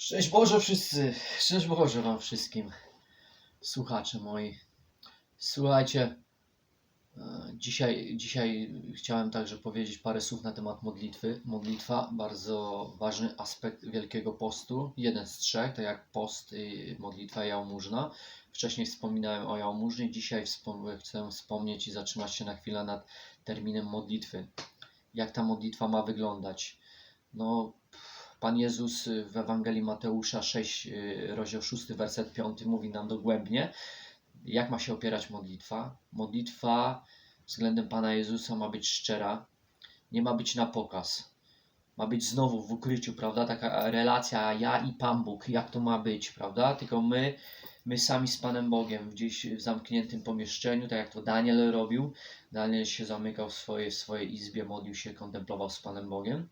Szczęść Boże wszyscy, szczęść Boże wam wszystkim, słuchacze moi. Słuchajcie, e, dzisiaj, dzisiaj chciałem także powiedzieć parę słów na temat modlitwy. Modlitwa, bardzo ważny aspekt Wielkiego Postu, jeden z trzech, tak jak post i modlitwa jałmużna. Wcześniej wspominałem o jałmużnie, dzisiaj chcę wspomnieć i zatrzymać się na chwilę nad terminem modlitwy. Jak ta modlitwa ma wyglądać? No, Pan Jezus y, w Ewangelii Mateusza 6, y, rozdział 6, werset 5 mówi nam dogłębnie, jak ma się opierać modlitwa. Modlitwa względem Pana Jezusa ma być szczera, nie ma być na pokaz. Ma być znowu w ukryciu, prawda? Taka relacja ja i Pan Bóg, jak to ma być, prawda? Tylko my, my sami z Panem Bogiem, gdzieś w zamkniętym pomieszczeniu, tak jak to Daniel robił. Daniel się zamykał w swojej, w swojej izbie, modlił się, kontemplował z Panem Bogiem.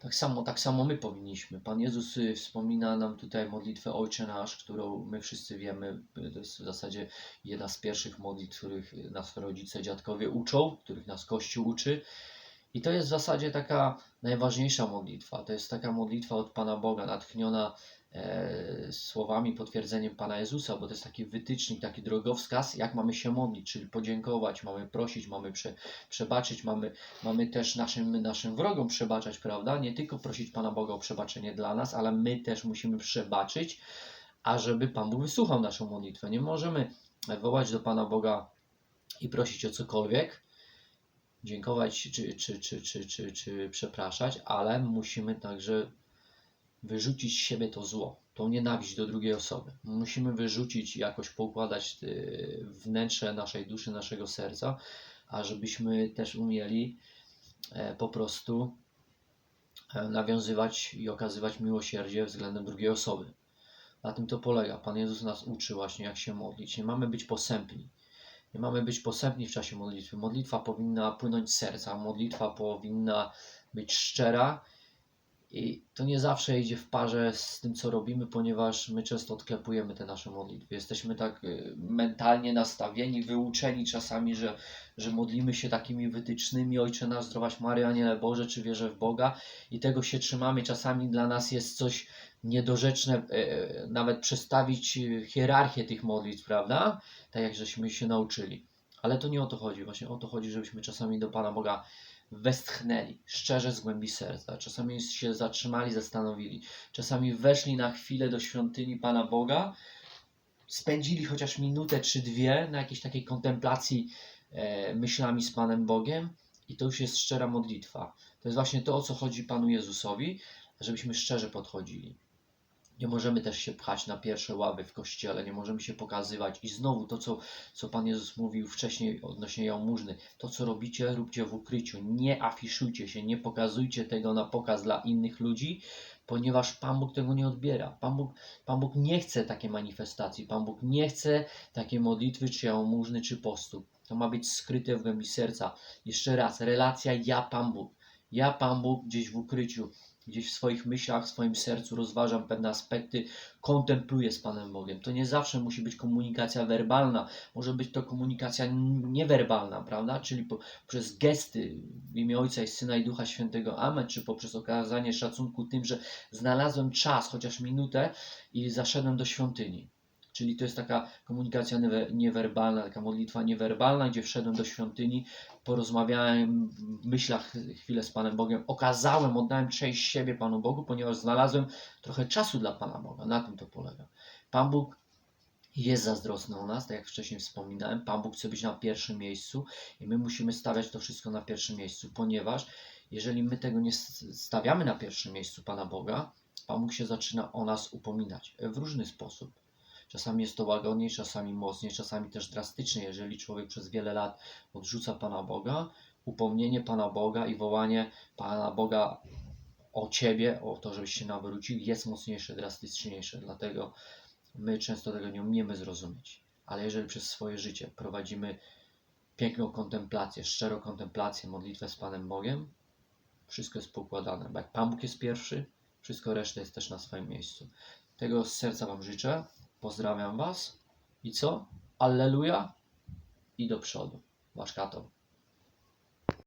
Tak samo, tak samo my powinniśmy. Pan Jezus y, wspomina nam tutaj modlitwę Ojcze Nasz, którą my wszyscy wiemy. y, To jest w zasadzie jedna z pierwszych modlitw, których nas rodzice, dziadkowie uczą, których nas Kościół uczy. I to jest w zasadzie taka najważniejsza modlitwa. To jest taka modlitwa od Pana Boga, natchniona słowami, potwierdzeniem Pana Jezusa, bo to jest taki wytycznik, taki drogowskaz, jak mamy się modlić, czyli podziękować, mamy prosić, mamy prze, przebaczyć, mamy mamy też naszym, naszym wrogom przebaczać, prawda? Nie tylko prosić Pana Boga o przebaczenie dla nas, ale my też musimy przebaczyć, ażeby Pan Bóg wysłuchał naszą modlitwę. Nie możemy wołać do Pana Boga i prosić o cokolwiek, dziękować czy, czy, czy, czy, czy, czy przepraszać, ale musimy także wyrzucić z siebie to zło, tą nienawiść do drugiej osoby. Musimy wyrzucić, jakoś poukładać y, wnętrze naszej duszy, naszego serca, a żebyśmy też umieli e, po prostu e, nawiązywać i okazywać miłosierdzie względem drugiej osoby. Na tym to polega. Pan Jezus nas uczy właśnie, jak się modlić. Nie mamy być posępni. Nie mamy być posępni w czasie modlitwy. Modlitwa powinna płynąć z serca. Modlitwa powinna być szczera i to nie zawsze idzie w parze z tym, co robimy, ponieważ my często odklepujemy te nasze modlitwy. Jesteśmy tak y, mentalnie nastawieni, wyuczeni czasami, że, że modlimy się takimi wytycznymi Ojcze nasz, zdrowaś Maryjo, Aniele Boże, czy wierzę w Boga i tego się trzymamy. Czasami dla nas jest coś niedorzeczne, e, nawet przestawić y, hierarchię tych modlitw, prawda? Tak jak żeśmy się nauczyli. Ale to nie o to chodzi. Właśnie o to chodzi, żebyśmy czasami do Pana Boga westchnęli, szczerze z głębi serca. Czasami się zatrzymali, zastanowili. Czasami weszli na chwilę do świątyni Pana Boga, spędzili chociaż minutę czy dwie na jakiejś takiej kontemplacji e, myślami z Panem Bogiem i to już jest szczera modlitwa. To jest właśnie to, o co chodzi Panu Jezusowi, żebyśmy szczerze podchodzili. Nie możemy też się pchać na pierwsze ławy w kościele, nie możemy się pokazywać. I znowu to, co, co Pan Jezus mówił wcześniej odnośnie jałmużny, to co robicie, róbcie w ukryciu. Nie afiszujcie się, nie pokazujcie tego na pokaz dla innych ludzi, ponieważ Pan Bóg tego nie odbiera. Pan Bóg, Pan Bóg nie chce takiej manifestacji, Pan Bóg nie chce takiej modlitwy, czy jałmużny, czy postu. To ma być skryte w głębi serca. Jeszcze raz, relacja ja, Pan Bóg. Ja, Pan Bóg, gdzieś w ukryciu, gdzieś w swoich myślach, w swoim sercu rozważam pewne aspekty, kontempluję z Panem Bogiem. To nie zawsze musi być komunikacja werbalna, może być to komunikacja niewerbalna, prawda? Czyli poprzez gesty w imię Ojca i Syna i Ducha Świętego, Amen, czy poprzez okazanie szacunku tym, że znalazłem czas, chociaż minutę i zaszedłem do świątyni. Czyli to jest taka komunikacja niewe- niewerbalna, taka modlitwa niewerbalna, gdzie wszedłem do świątyni, porozmawiałem w myślach chwilę z Panem Bogiem, okazałem, oddałem część siebie Panu Bogu, ponieważ znalazłem trochę czasu dla Pana Boga. Na tym to polega. Pan Bóg jest zazdrosny o nas, tak jak wcześniej wspominałem. Pan Bóg chce być na pierwszym miejscu i my musimy stawiać to wszystko na pierwszym miejscu, ponieważ jeżeli my tego nie stawiamy na pierwszym miejscu Pana Boga, Pan Bóg się zaczyna o nas upominać w różny sposób. Czasami jest to łagodniej, czasami mocniej, czasami też drastycznie. Jeżeli człowiek przez wiele lat odrzuca Pana Boga, upomnienie Pana Boga i wołanie Pana Boga o Ciebie, o to, żebyś się nawrócił, jest mocniejsze, drastyczniejsze. Dlatego my często tego nie umiemy zrozumieć. Ale jeżeli przez swoje życie prowadzimy piękną kontemplację, szczerą kontemplację, modlitwę z Panem Bogiem, wszystko jest poukładane. Bo jak Pan Bóg jest pierwszy, wszystko reszta jest też na swoim miejscu. Tego z serca Wam życzę. Pozdrawiam Was. I co? Alleluja. I do przodu. Wasz Kato.